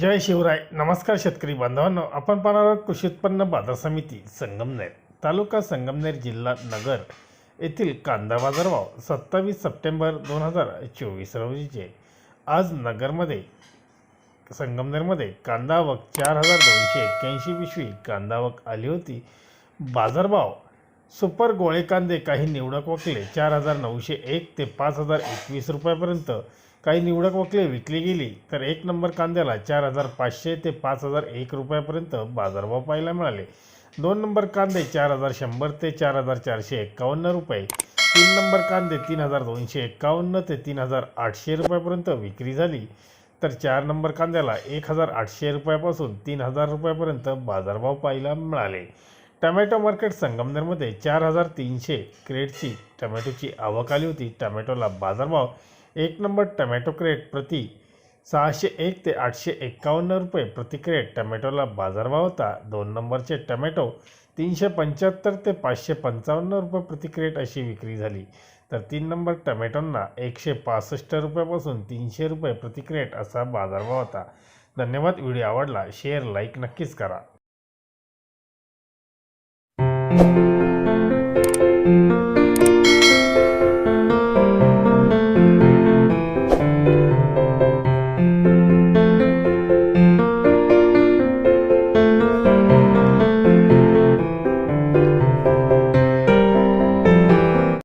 जय शिवराय. नमस्कार शेतकरी बांधवांनो. आपण पाहणार आहोत कृषी उत्पन्न बाजार समिती संगमनेर. तालुका संगमनेर जिल्हा नगर येथील कांदा बाजारभाव सत्तावीस सप्टेंबर दोन हजार चोवीस रोजीचे. आज नगरमध्ये संगमनेरमध्ये कांदा आवक चार हजार दोनशे एक्क्याऐंशी पिशवी कांदा आवक आली होती. बाजारभाव सुपर गोळे कांदे काही निवडक वकले चार हजार नऊशे एक ते पाच हजार एकवीस रुपयापर्यंत. काही निवडक वकले विकली गेली तर एक नंबर कांद्याला चार हजार पाचशे ते पाच हजार एक रुपयापर्यंत बाजारभाव पाहायला मिळाले. दोन नंबर कांदे चार हजार शंभर ते चार हजार चारशे एक्कावन्न रुपये. तीन नंबर कांदे तीन हजार दोनशे एक्कावन्न ते तीन हजार आठशे रुपयापर्यंत विक्री झाली तर चार नंबर कांद्याला एक हजार आठशे रुपयापासून तीन हजार रुपयापर्यंत बाजारभाव पाहायला मिळाले. टमॅटो मार्केट संगमनेरमध्ये चार हजार तीनशे क्रेटची टमॅटोची आवक आली होती. टमॅटोला बाजारभाव एक नंबर टमॅटो क्रेट प्रति सहाशे एक ते आठशे एक्कावन्न रुपये प्रति क्रेट. टमॅटोला बाजारभाव होता दोन नंबरचे. टमॅटो तीनशे पंच्याहत्तर ते पाचशे पंचावन्न रुपये प्रति क्रेट अशी विक्री झाली. तर तीन नंबर टमॅटोंना एकशे पासष्ट रुपयापासून तीनशे रुपये प्रति क्रेट असा बाजारभाव होता. धन्यवाद. व्हिडिओ आवडला शेअर लाईक नक्कीच करा. Thank you.